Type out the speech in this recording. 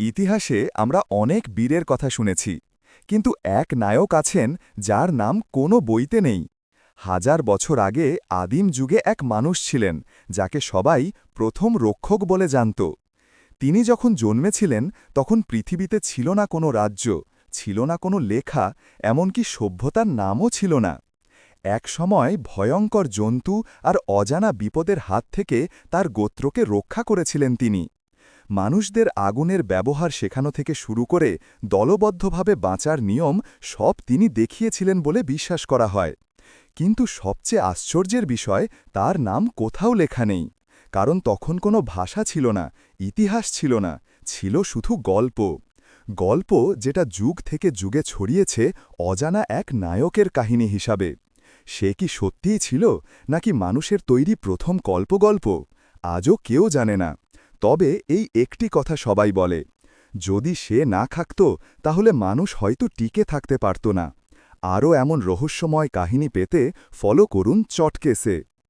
ইতিহাসে আমরা অনেক বীরের কথা শুনেছি, কিন্তু এক নায়ক আছেন যার নাম কোনো বইতে নেই। হাজার বছর আগে আদিম যুগে এক মানুষ ছিলেন, যাকে সবাই প্রথম রক্ষক বলে জানত। তিনি যখন জন্মেছিলেন, তখন পৃথিবীতে ছিল না কোনো রাজ্য, ছিল না কোনো লেখা, এমনকি সভ্যতার নামও ছিল না। এক সময় ভয়ঙ্কর জন্তু আর অজানা বিপদের হাত থেকে তার গোত্রকে রক্ষা করেছিলেন তিনি। মানুষদের আগুনের ব্যবহার শেখানো থেকে শুরু করে দলবদ্ধভাবে বাঁচার নিয়ম সব তিনি দেখিয়েছিলেন বলে বিশ্বাস করা হয়। কিন্তু সবচেয়ে আশ্চর্যের বিষয়, তার নাম কোথাও লেখা নেই। কারণ তখন কোনো ভাষা ছিল না, ইতিহাস ছিল না, ছিল শুধু গল্প। গল্প যেটা যুগ থেকে যুগে ছড়িয়েছে অজানা এক নায়কের কাহিনী হিসাবে। সে কি সত্যিই ছিল, নাকি মানুষের তৈরি প্রথম কল্পগল্প? আজও কেউ জানে না। তবে এই একটি কথা সবাই বলে, যদি সে না থাকত, তাহলে মানুষ হয়তো টিকে থাকতে পারত না। আরও এমন রহস্যময় কাহিনী পেতে ফলো করুন চটকেসে।